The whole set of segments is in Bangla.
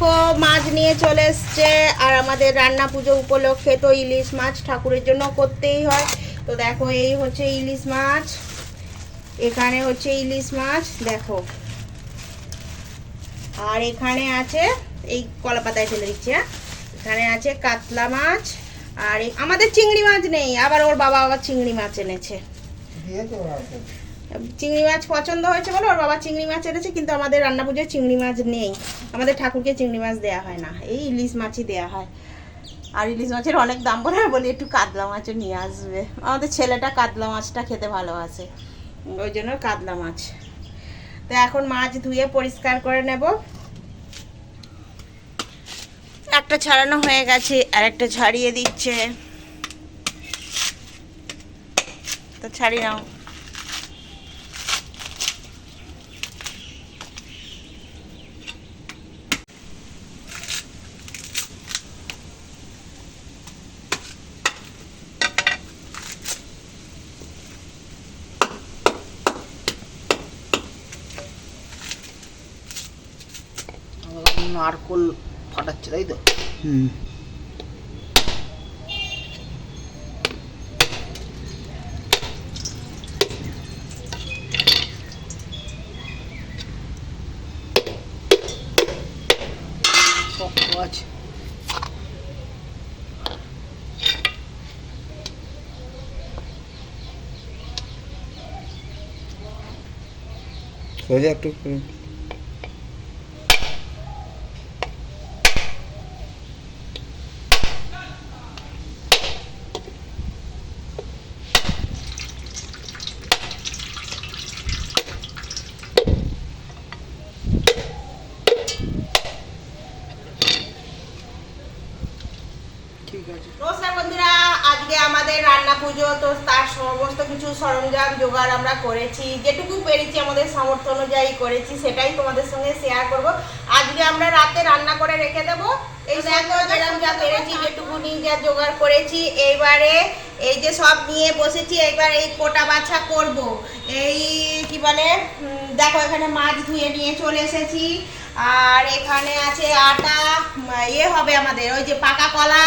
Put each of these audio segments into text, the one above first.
দেখো, মাছ নিয়ে চলে এসছে। আর আমাদের রান্না পুজো উপলক্ষে তো ইলিশ মাছ ঠাকুরের জন্য করতেই হয়। তো দেখো, এই হচ্ছে ইলিশ মাছ। এখানে হচ্ছে ইলিশ মাছ, দেখো। আর এখানে আছে, এই কলা পাতায় ফেলে দিচ্ছি হ্যাঁ? এখানে আছে কাতলা মাছ। আর আমাদের চিংড়ি মাছ নেই, আবার ওর বাবা আবার চিংড়ি মাছ এনেছে। চিংড়ি মাছ পছন্দ হয়েছে বলে ওর বাবা চিংড়ি মাছ এনেছে কিন্তু আমাদের রান্না পুজোয় চিংড়ি মাছ নেই। আমাদের ঠাকুরকে চিংড়ি মাছ দেওয়া হয় না এই ইলিশ মাছই দেওয়া হয়। আর ইলিশ মাছের অনেক দাম বলে বলি একটু কাতলা মাছও নিয়ে আসবে। আমাদের ছেলেটা কাতলা মাছটা খেতে ভালোবাসে। ওই জন্য কাতলা মাছ। তো এখন মাছ ধুয়ে পরিষ্কার করে নেব। একটা ছাড়ানো হয়ে গেছে আর একটা ছাড়িয়ে দিচ্ছে। তো ছাড়ি নাও। নারকোল ফাটাচ্ছে তাই তো? হুম। সোজা একটু করে। ঠিক আছে নমস্কার বন্ধুরা আজকে আমাদের রান্না পুজো তো তার সমস্ত কিছু সরঞ্জাম জোগাড় আমরা করেছি। যেটুকু পেরেছি আমাদের সামর্থ্য অনুযায়ী করেছি সেটাই তোমাদের সঙ্গে শেয়ার করব। আজকে আমরা রাতে রান্না করে রেখে দেব। এই যেরকম যা পেরেছি যেটুকুনি যা জোগাড় করেছি এইবারে এই যে সব নিয়ে বসেছি এইবার এই কোটা বাছা করব। এই কি বলে দেখো এখানে মাছ ধুয়ে নিয়ে চলে এসেছি। আর এখানে আছে আটা ইয়ে হবে আমাদের ওই যে পাকা কলা।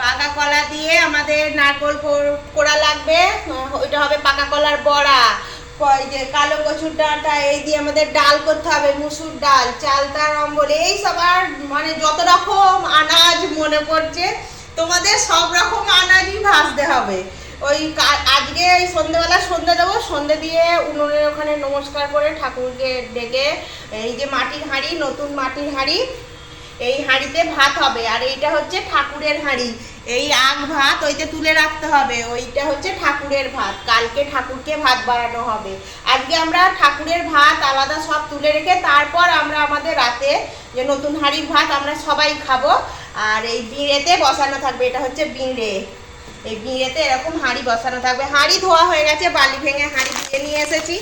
পাকা কলা দিয়ে আমাদের নারকোল কোড়া লাগবে। ওইটা হবে পাকা কলার বড়া। যে কালো কচুর ডালটা এই দিয়ে আমাদের ডাল করতে হবে, মুসুর ডাল চালতার অম্বল এই সব আর মানে যত রকম আনাজ মনে পড়ছে, তোমাদের সব রকম আনাজই ভাজতে হবে। ওই আজকে ওই সন্ধ্যেবেলা সন্ধে দেবো, সন্ধে দিয়ে উনুনের ওখানে নমস্কার করে ঠাকুরকে ডেকে এই যে মাটির হাঁড়ি, নতুন মাটির হাঁড়ি এই হাঁড়িতে ভাত হবে, আর এইটা হচ্ছে ঠাকুরের হাঁড়ি। এই আগ ভাত ওইতে তুলে রাখতে হবে, ওইটা হচ্ছে ঠাকুরের ভাত, কালকে ঠাকুরকে ভাত বাড়ানো হবে। আজকে আমরা ঠাকুরের ভাত আলাদা সব তুলে রেখে তারপর আমরা আমাদের রাতে যে নতুন হাঁড়ির ভাত আমরা সবাই খাব। আর এই বিঁড়েতে বসানো থাকবে, এটা হচ্ছে বিঁড়ে। এই বিঁড়েতে এরকম হাঁড়ি বসানো থাকবে। হাঁড়ি ধোয়া হয়ে গেছে, বালি ভেঙে হাঁড়ি ধুয়ে নিয়ে এসেছি।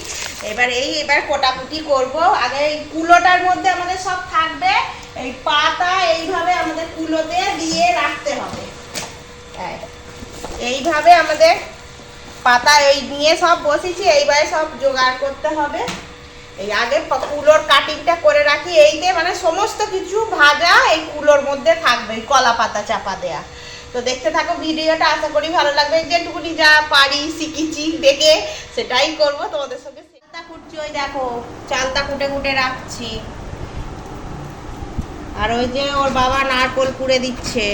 এবার এই, এবার কোটাকুটি করব। আগে এই কুলোটার মধ্যে আমাদের সব থাকবে। এই পাতা এইভাবে আমাদের কুলোতে দিয়ে রাখতে হবে। এই, এইভাবে আমাদের পাতা এই নিয়ে সব বসেছি এইবারে সব জোগাড় করতে হবে। এই আগে কুলোর কাটিংটা করে রাখি এইতে মানে সমস্ত কিছু ভাজা এই কুলোর মধ্যে থাকবে কলা পাতা চাপা দেয়া। তো দেখতে থাকো ভিডিওটা আশা করি ভালো লাগবে। যেটুকুনি যা পারি শিখেছি দেখে সেটাই করব তোমাদের সঙ্গে চালতা কুটছি ওই দেখো চালতা কুটে কুটে রাখছি। আর ওই যে ওর বাবা নারকোল কুড়ে দিচ্ছে।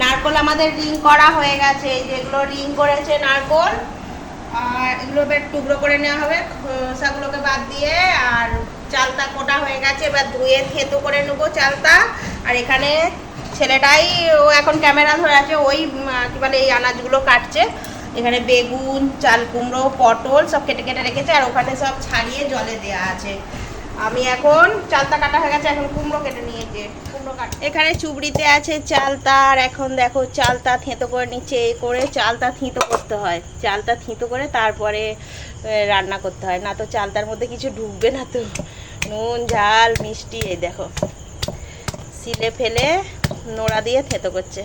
নারকোল আমাদের রিং করা হয়ে গেছে। যেগুলো রিং করেছে নারকোল, আর এগুলো এবার টুকরো করে নেওয়া হবে। খোসাগুলোকে বাদ দিয়ে আর চালতা কোটা হয়ে গেছে। এবার ধুয়ে থেতো করে নেব চালতা আর এখানে ছেলেটাই, ও এখন ক্যামেরা ধরে আছে, ওই কি বলে, এই আনাজগুলো কাটছে। এখানে বেগুন, চাল কুমড়ো, পটল সব কেটে কেটে রেখেছে, আর ওখানে সব ছাড়িয়ে জলে দেওয়া আছে। আমি এখন চালতা কাটা হয়ে গেছে, এখন কুমড়ো কেটে নিয়েছে কুমড়ো কাটা। এখানে চুবড়িতে আছে চালতা, আর এখন দেখো চালতা থেঁতো করে নিচে এই করে চালতা থিঁতো করতে হয়। চালতা থিঁতো করে তারপরে রান্না করতে হয়। না তো চালতার মধ্যে কিছু ঢুকবে না তো। নুন, ঝাল, মিষ্টি, এই দেখো। সিলে ফেলে নোড়া দিয়ে থেঁতো করছে।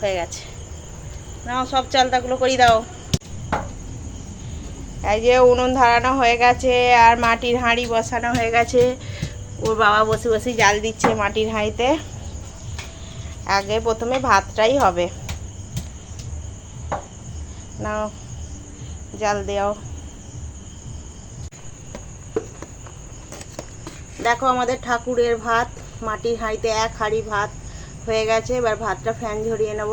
হয়ে গেছে। নাও সব চালতাগুলো করি দাও। এই যে উনুন ধরানো হয়ে গেছে আর মাটির হাঁড়ি বসানো হয়ে গেছে। ওর বাবা বসে বসে জাল দিচ্ছে মাটির হাঁড়িতে। আগে প্রথমে ভাতটাই হবে। নাও, জাল দেও। দেখো আমাদের ঠাকুরের ভাত, মাটির হাঁড়িতে এক হাঁড়ি ভাত হয়ে গেছে। এবার ভাতটা ফ্যান ঝরিয়ে নেব।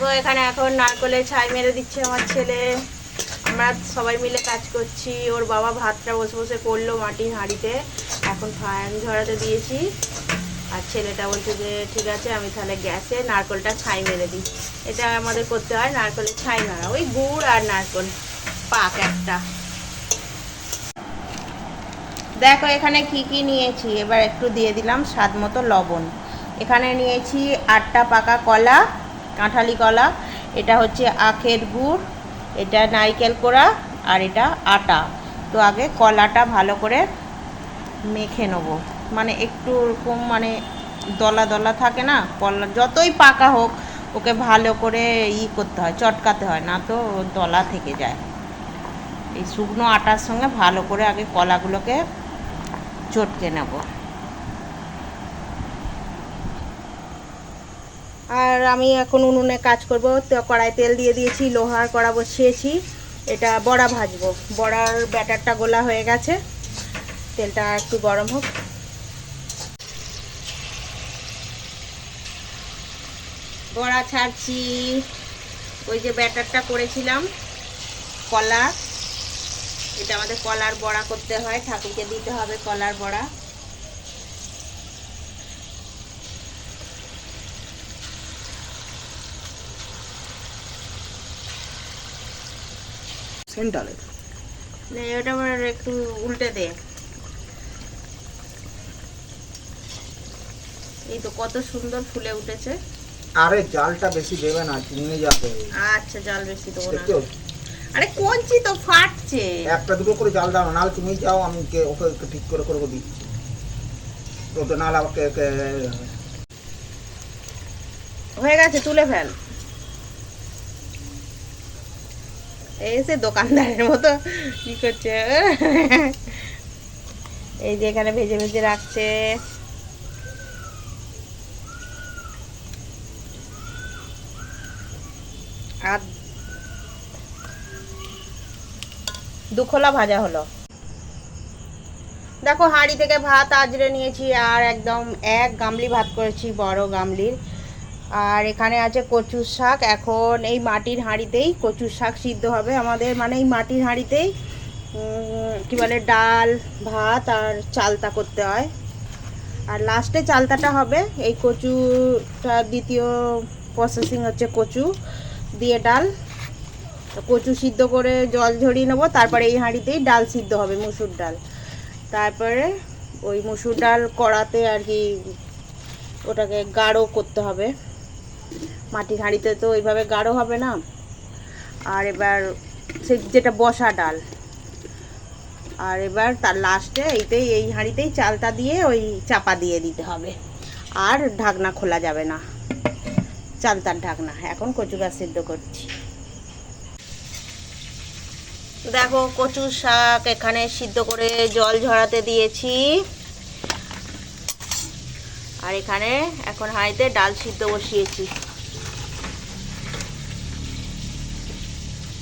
দেখো, এখানে এখন নারকলের ছাই মেরে দিচ্ছে আমার ছেলে। আমরা সবাই মিলে কাজ করছি। ওর বাবা ভাতটা বসে বসে করল মাটির হাঁড়িতে। এখন ফ্যান ঝরাতে দিয়েছি। আর ছেলেটা বলছে যে, ঠিক আছে, আমি তাহলে গ্যাসে নারকলটা ছাই মেরে দিই। এটা আমাদের করতে হয় নারকলের ছাই মারা। ওই গুড় আর নারকল, পাক একটা। দেখো, এখানে কি কি নিয়েছি? এবার একটু দিয়ে দিলাম স্বাদ মতো লবণ। এখানে নিয়েছি আটটা পাকা কলা কাঁঠালি কলা, এটা হচ্ছে আখের গুড়, এটা নারকেল কোড়া আর এটা আটা। তো আগে কলাটা ভালো করে মেখে নেব। মানে একটু ওরকম মানে দলা দলা থাকে না, কলা যতই পাকা হোক, ওকে ভালো করে ই করতে হয়, চটকাতে হয়, না তো দলা থেকে যায়। এই শুকনো আটার সঙ্গে ভালো করে আগে কলাগুলোকে চটকে নেব। আর আমি এখন উনুনে কাজ করব। তো কড়াই তেল দিয়ে দিয়েছি, লোহার কড়া বসিয়েছি। এটা বড়া ভাজবো। বড়ার ব্যাটারটা গোলা হয়ে গেছে। তেলটা একটু গরম হোক। বড়া ছাড়ছি। ওই যে ব্যাটারটা করেছিলাম, কলা। এটা আমাদের কলার বড়া করতে হয়। ঠাকুরকে দিতে হবে কলার বড়া। সেন্টারে। নে, ওটা আমার একটু উল্টে দে। এই তো কত সুন্দর ফুলে উঠেছে। আরে জালটা বেশি দেবে না চিনে যাবে আচ্ছা জল বেশি দেবো না। আরে কঞ্চি তো ফাটছে। একটা দুটো করে জাল দাও নাহলে তুমি যাও আমি কে- ওকে ঠিক করে করে দিচ্ছি। তো তো নাহলে আমাকে হয়ে গেছে তুলে ফেল। এসে দোকানদারের মতো কি করছে? এই যে এখানে ভেজে ভেজে রাখছে। আর দুখোলা ভাজা হলো। দেখো হাঁড়ি থেকে ভাত আজরে নিয়েছি আর একদম এক গামলি ভাত করেছি, বড় গামলির। আর এখানে আছে কচুর শাক। এখন এই মাটির হাঁড়িতেই কচুর শাক সিদ্ধ হবে আমাদের। মানে এই মাটির হাঁড়িতেই কি বলে, ডাল, ভাত আর চালতা করতে হয়। আর লাস্টে চালতাটা হবে। এই কচুটা দ্বিতীয় প্রসেসিং হচ্ছে কচু দিয়ে ডাল। কচু সিদ্ধ করে জল ঝরিয়ে নেব। তারপরে এই হাঁড়িতেই ডাল সিদ্ধ হবে, মুসুর ডাল। তারপরে ওই মুসুর ডাল কড়াতে আর কি ওটাকে গাঢ় করতে হবে। মাটির হাঁড়িতে তো ওইভাবে গাঢ় হবে না। আর এবার সে যেটা বসা ডাল, আর এবার তার লাস্টে এইতেই, এই হাঁড়িতেই চালটা দিয়ে ওই চাপা দিয়ে দিতে হবে। আর ঢাকনা খোলা যাবে না। চালতার ঢাকনা, এখন কচু গাছ সিদ্ধ করছি। দেখো কচু শাক এখানে সিদ্ধ করে জল ঝরাতে দিয়েছি। আর এখানে এখন হাঁড়িতে ডাল সিদ্ধ বসিয়েছি।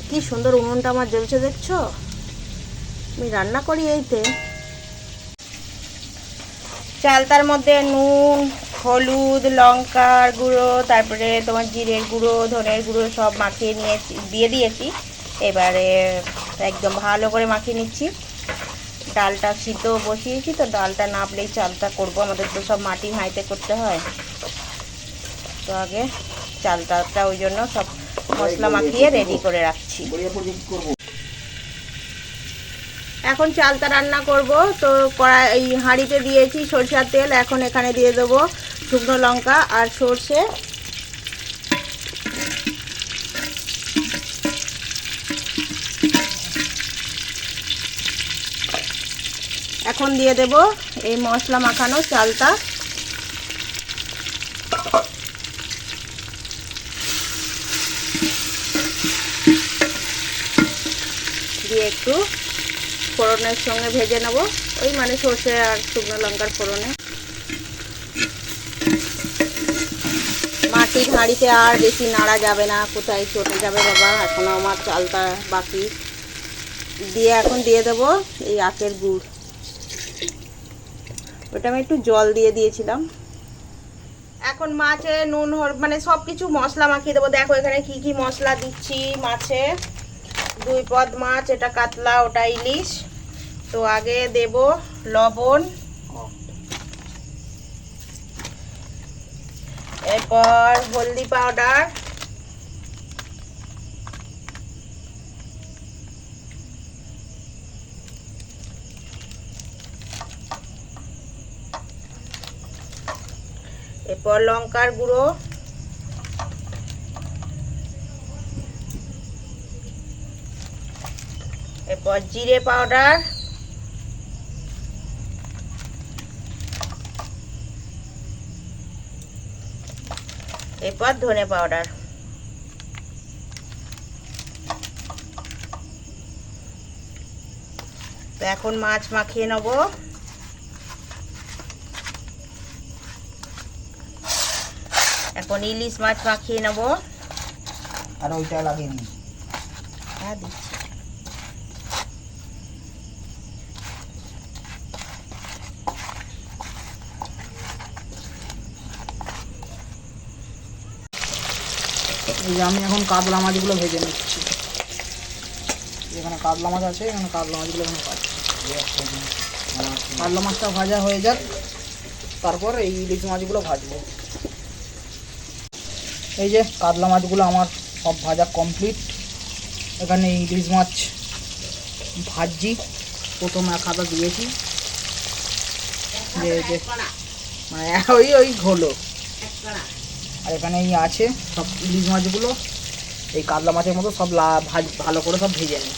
কি সুন্দর উনুনটা আমার জ্বলছে দেখছ? আমি রান্না করি এইতে। চালতার মধ্যে নুন, হলুদ, লঙ্কার গুঁড়ো, তারপরে তোমার জিরের গুঁড়ো, ধনের গুঁড়ো সব মাখিয়ে নিয়েছি, দিয়ে দিয়েছি। এবারে একদম ভালো করে মাখিয়ে নিচ্ছি। ডালটা সিদ্ধ বসিয়েছি তো ডালটা নাপলেই চালটা করব। আমাদের তো সব মাটির হাঁড়িতে করতে হয়। তো আগে চালটাটা ওই জন্য সব মশলা মাখিয়ে রেডি করে রাখছি। এখন চালটা রান্না করব তো কড়াই এই হাঁড়িতে দিয়েছি সরষের তেল। এখন এখানে দিয়ে দেবো শুকনো লঙ্কা আর সর্ষে। এখন দিয়ে দেব এই মশলা মাখানো চালটা। দিয়ে একটু ফোড়নের সঙ্গে ভেজে নেব। ওই মানে সর্ষে আর শুকনো লঙ্কার ফোড়নে। মাটির হাঁড়িতে আর বেশি নাড়া যাবে না। কোথায় চটে যাবে বাবা? এখনও আমার চালটা বাকি। দিয়ে এখন দিয়ে দেব এই আখের গুড়। ওটা আমি একটু জল দিয়ে দিয়েছিলাম। এখন মাছে নুন হর মানে সব কিছু মশলা মাখিয়ে দেবো। দেখো এখানে কি কি মশলা দিচ্ছি মাছে। দুই পদ মাছ, এটা কাতলা, ওটা ইলিশ। তো আগে দেব লবণ। এরপর হলদি পাউডার। এরপর লঙ্কার গুঁড়ো। এরপর জিরে পাউডার। এরপর ধনে পাউডার। তো এখন মাছ মাখিয়ে নেব। এখন ইলিশ মাছ মাখিয়ে নেব। আর ওইটা লাগিয়ে নিই হ্যাঁ দিচ্ছি। এই যে আমি এখন কাতলা মাছগুলো ভেজে নিচ্ছি। এখানে কাতলা মাছ আছে এখানে কাতলা মাছগুলো এখানে পাচ্ছি কাতলা মাছটা ভাজা হয়ে যাক তারপর এই ইলিশ মাছগুলো ভাজবো। এই যে কাতলা মাছগুলো আমার সব ভাজা কমপ্লিট এখানে ইলিশ মাছ ভাজি প্রথম এক হাতা দিয়েছি। যে যে মানে ওই ওই হলো আর এখানে এই আছে সব ইলিশ মাছগুলো। এই কাতলা মাছের মতো সব লা- ভাজ ভালো করে সব ভেজে নিই।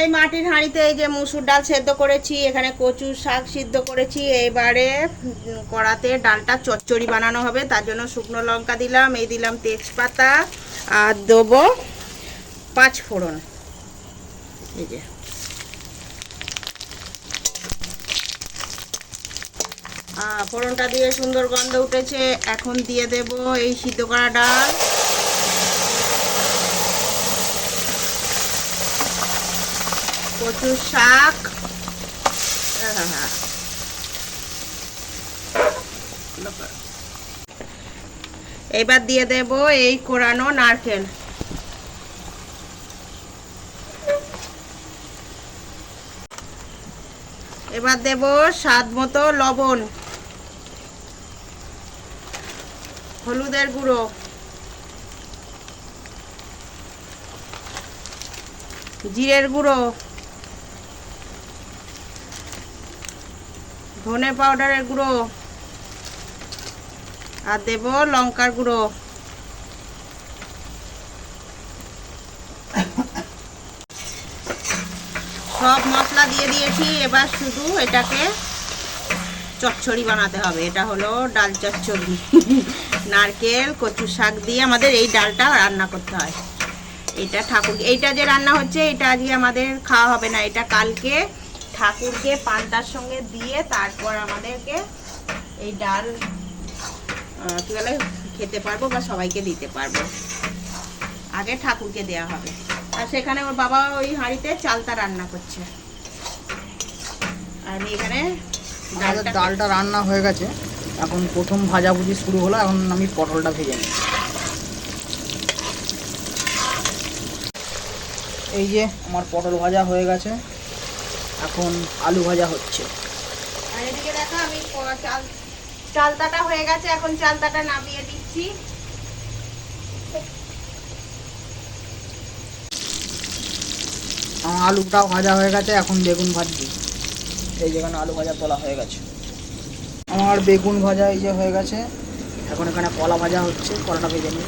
এই মাটির হাঁড়িতে এই যে মুসুর ডাল সেদ্ধ করেছি, এখানে কচু শাক সিদ্ধ করেছি, এবারে কড়াতে ডালটা চচ্চড়ি বানানো হবে, তার জন্য শুকনো লঙ্কা দিলাম, এই দিলাম তেজপাতা, আর দেবো পাঁচ ফোড়ন। এই যে। ফোড়নটা দিয়ে সুন্দর গন্ধ উঠেছে, এখন দিয়ে দেব এই সিদ্ধ করা ডাল। কচু শাক। এবার দিয়ে দেব এই কোরানো নারকেল। এবার দেব স্বাদ মতো লবণ। হলুদের গুঁড়ো। জিরের গুঁড়ো। ধনে পাউডারের গুঁড়ো। আর দেব লঙ্কার গুঁড়ো। সব মশলা দিয়ে দিয়েছি, এবার শুধু এটাকে চচ্চড়ি বানাতে হবে। এটা হলো ডাল চচ্চড়ি। নারকেল কচু শাক দিয়ে আমাদের এই ডালটা রান্না করতে হয়। এটা ঠাকুর, এইটা যে রান্না হচ্ছে, এটা আজকে আমাদের খাওয়া হবে না। এটা কালকে ঠাকুরকে পান্তার সঙ্গে দিয়ে তারপর আমাদেরকে এই ডাল কি বলে খেতে পারব বা সবাইকে দিতে পারব। আগে ঠাকুরকে দেওয়া হবে। আর সেখানে ওর বাবা ওই হাঁড়িতে চালতা রান্না করছে। আর আমি এখানে আমাদের ডালটা ডালটা রান্না হয়ে গেছে। এখন প্রথম ভাজাভুজি শুরু হলো এখন আমি পটলটা ভেজে নিই। এই যে আমার পটল ভাজা হয়ে গেছে। এখন আলু ভাজা হচ্ছে। আর এদিকে দেখো আমি চাল চালতাটা হয়ে গেছে এখন চালতাটা নামিয়ে দিচ্ছি। আলুটাও ভাজা হয়ে গেছে এখন বেগুন ভাজছি এই যেখানে আলু ভাজা তোলা হয়ে গেছে। আমার বেগুন ভাজা এই যে হয়ে গেছে এখন এখানে কলা ভাজা হচ্ছে কলাটা ভেজে নিই।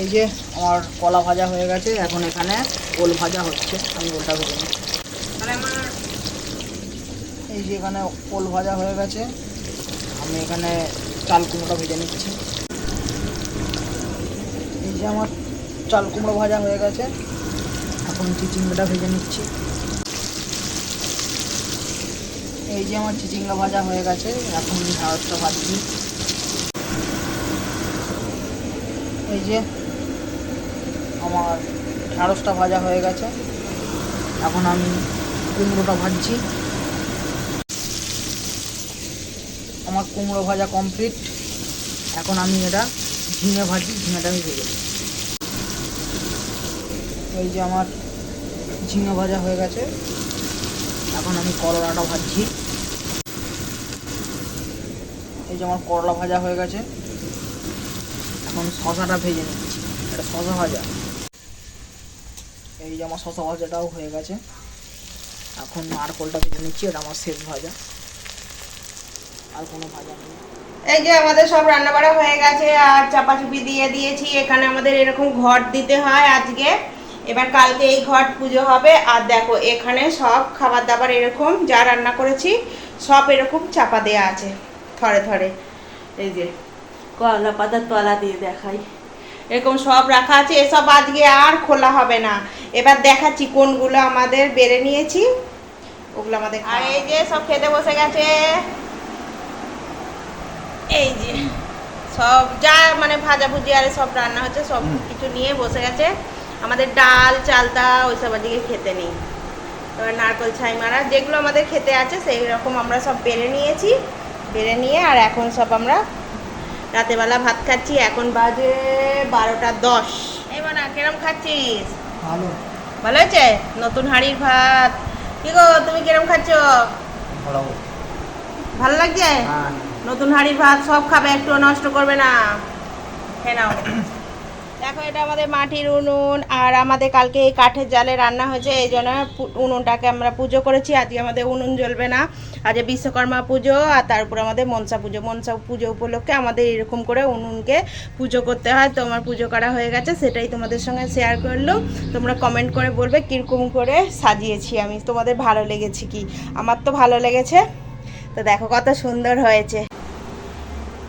এই যে আমার কলা ভাজা হয়ে গেছে এখন এখানে ওল ভাজা হচ্ছে আমি ওলটা ভেজে নিই। এই যে এখানে ওল ভাজা হয়ে গেছে। আমি এখানে চাল কুমড়ো ভেজে নিচ্ছি। এই যে আমার চাল কুমড়ো ভাজা হয়ে গেছে। এখন চিচিঙ্গাটা ভেজে নিচ্ছি। এই যে আমার চিচিঙ্গা ভাজা হয়ে গেছে, এখন ঢাড়সটা ভাজছি। এই যে আমার ঢ্যাঁড়সটা ভাজা হয়ে গেছে। এখন আমি কুমড়োটা ভাজছি। আমার কুমড়ো ভাজা কমপ্লিট এখন আমি এটা ঝিঙে ভাজি, ঝিঙেটা আমি ভেজে। এই যে আমার ঝিঙে ভাজা হয়ে গেছে। এখন আমি করলাটা ভাজছি। এই যে আমার করলা ভাজা হয়ে গেছে। এখন শশাটা ভেজে নিচ্ছি। এটা শশা ভাজা। এই যে আমার শশা ভাজাটাও হয়ে গেছে। এখন নারকলটা ভেজে নিচ্ছি এটা আমার শেষ ভাজা। আর কোনো ভাজা নেই। এই যে আমাদের সব রান্না বাড়া হয়ে গেছে আর চাপাচুপি দিয়ে দিয়েছি। এখানে আমাদের এরকম ঘট দিতে হয় আজকে। এবার কালকে এই ঘট পুজো হবে। আর দেখো এখানে সব খাবার দাবার এরকম যা রান্না করেছি সব এরকম চাপা দেয়া আছে থরে থরে। এই যে কলা পাতার তলা দিয়ে দেখাই। এরকম সব রাখা আছে এসব আজকে আর খোলা হবে না। এবার দেখাচ্ছি কোনগুলো আমাদের বেড়ে নিয়েছি। ওগুলো আমাদের আর এই যে সব খেতে বসে গেছে। এই যে সব যা মানে ভাজা ভুজি আর সব রান্না হচ্ছে সব কিছু নিয়ে বসে গেছে। আমাদের ডাল চালতা ওইসব আজকে খেতে নেই। এবার নারকল ছাই মারা যেগুলো আমাদের খেতে আছে সেই রকম আমরা সব বেড়ে নিয়েছি। বেড়ে নিয়ে আর এখন সব আমরা রাতেবেলা ভাত খাচ্ছি। এখন বাজে বারোটা দশ। এবার না কিরম খাচ্ছিস? ভালো। ভালো হয়েছে? নতুন হাঁড়ির ভাত। কি গো তুমি কিরম খাচ্ছ? ভালো। ভালো লাগছে? হ্যাঁ। নতুন হাঁড়ির ভাত সব খাবে একটু নষ্ট করবে না। খেয়ে নাও। দেখো, এটা আমাদের মাটির উনুন, আর আমাদের কালকে এই কাঠের জালে রান্না হয়েছে, এই জন্য উনুনটাকে আমরা পুজো করেছি। আজকে আমাদের উনুন জ্বলবে না। আজকে বিশ্বকর্মা পুজো, আর তারপর আমাদের মনসা পুজো। মনসা পুজো উপলক্ষে আমাদের এরকম করে উনুনকে পুজো করতে হয়। তো আমার পুজো করা হয়ে গেছে, সেটাই তোমাদের সঙ্গে শেয়ার করল। তোমরা কমেন্ট করে বলবে কীরকম করে সাজিয়েছি আমি। তোমাদের ভালো লেগেছে কি? আমার তো ভালো লেগেছে। তো দেখো কত সুন্দর হয়েছে।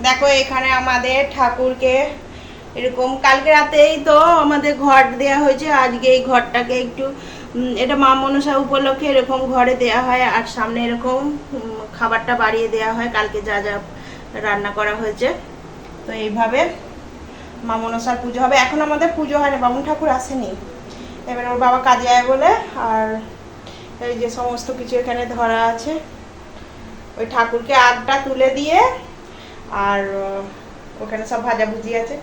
দেখো, এখানে আমাদের ঠাকুরকে এরকম, কালকে রাতেই তো আমাদের ঘর দেয়া হয়েছে, আজকে এই ঘরটাকে একটু এটা মা মনসা উপলক্ষে এরকম ঘরে দেয়া হয়, আর সামনে এরকম খাবারটা বাড়িয়ে দেয়া হয়, কালকে যা যা রান্না করা হয়েছে। তো এইভাবে মা মনসার পুজো হবে। এখন আমাদের পুজো হয় না বামুন ঠাকুর আসেনি। এবার ওর বাবা কাজে আয় বলে, আর এই যে সমস্ত কিছু এখানে ধরা আছে, ওই ঠাকুরকে আগটা তুলে দিয়ে, আর ওখানে সব ভাজাভুজি আছে।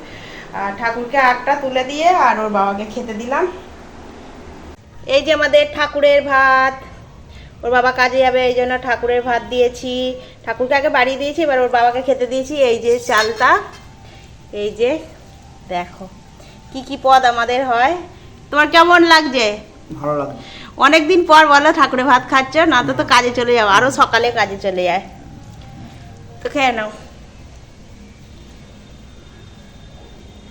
ঠাকুরকে আটটা তুলে দিয়ে আর ওর বাবাকে খেতে দিলাম। এই যে আমাদের ঠাকুরের ভাত। ওর বাবা কাজে যাবে এই জন্য ঠাকুরের ভাত দিয়েছি। ঠাকুরকে আগে বাড়িয়ে দিয়েছি এবার ওর বাবাকে খেতে দিয়েছি। এই যে চালটা এই যে দেখো কি কি পদ আমাদের হয়। তোমার কেমন লাগছে? ভালো লাগে অনেকদিন পর বলো ঠাকুরের ভাত খাচ্ছ না তো তো কাজে চলে যাও আরও সকালে কাজে চলে যায়। তো খেয়ে নাও।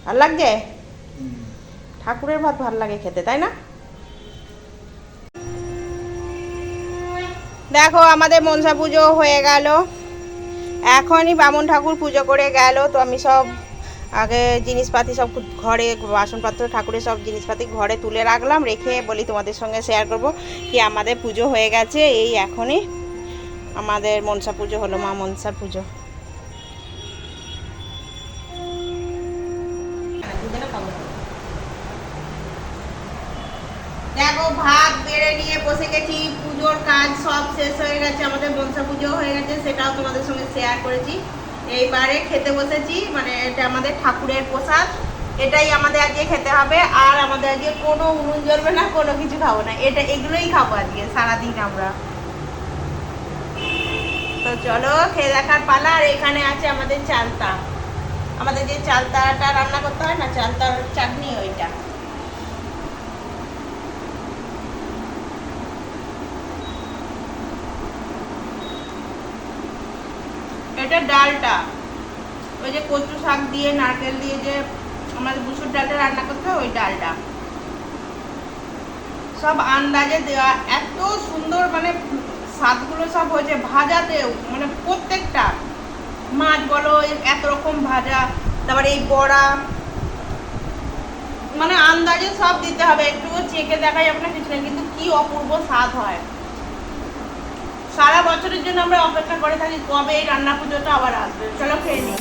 ভালো লাগছে ঠাকুরের ভাত ভালো লাগে খেতে, তাই না? দেখো, আমাদের মনসা পুজো হয়ে গেল। এখনই বামুন ঠাকুর পুজো করে গেল, তো আমি সব আগে জিনিসপাতি সব ঘরে, বাসনপত্র, ঠাকুরের সব জিনিসপাতি ঘরে তুলে রাখলাম, রেখে বলি তোমাদের সঙ্গে শেয়ার করব কি আমাদের পুজো হয়ে গেছে। এই এখনই আমাদের মনসা পুজো হলো মা মনসার পুজো। দেখো, ভাত বেড়ে নিয়ে বসে গেছি, পুজোর কাজ সব শেষ হয়ে গেছে, আমাদের মনসা পুজো হয়ে গেছে, সেটাও তোমাদের সঙ্গে শেয়ার করেছি। এইবারে খেতে বসেছি মানে এটা আমাদের ঠাকুরের প্রসাদ, এটাই আমাদের আজকে খেতে হবে, আর আমাদের আজকে কোনো উনুন জ্বলবে না, কোনো কিছু খাব না, এটা এগুলোই খাব আজকে, সারাদিন আমরা। তো চলো, খেয়ে দেখার পালা, আর এখানে আছে আমাদের চালতা। আমাদের যে চালতাটা রান্না করতে হয় না, চালতার চাটনি ওইটা। এটা ডালটা। ওই যে কচু শাক দিয়ে, নারকেল দিয়ে যে আমাদের মুসুর ডালটা রান্না করতে হয়, ওই ডালটা। সব আন্দাজে দেওয়া, এত সুন্দর মানে স্বাদগুলো সব হয়েছে ভাজাতেও মানে প্রত্যেকটা। মাছ বলো, এত রকম ভাজা, তারপরে এই বড়া। মানে আন্দাজে সব দিতে হবে, একটুকু চেকে দেখা যাবে না, কিছু না, কিন্তু কি অপূর্ব স্বাদ হয়। সারা বছরের জন্য আমরা অপেক্ষা করে থাকি কবে এই রান্না পুজোটা আবার আসবে। চলো খেয়ে নিই।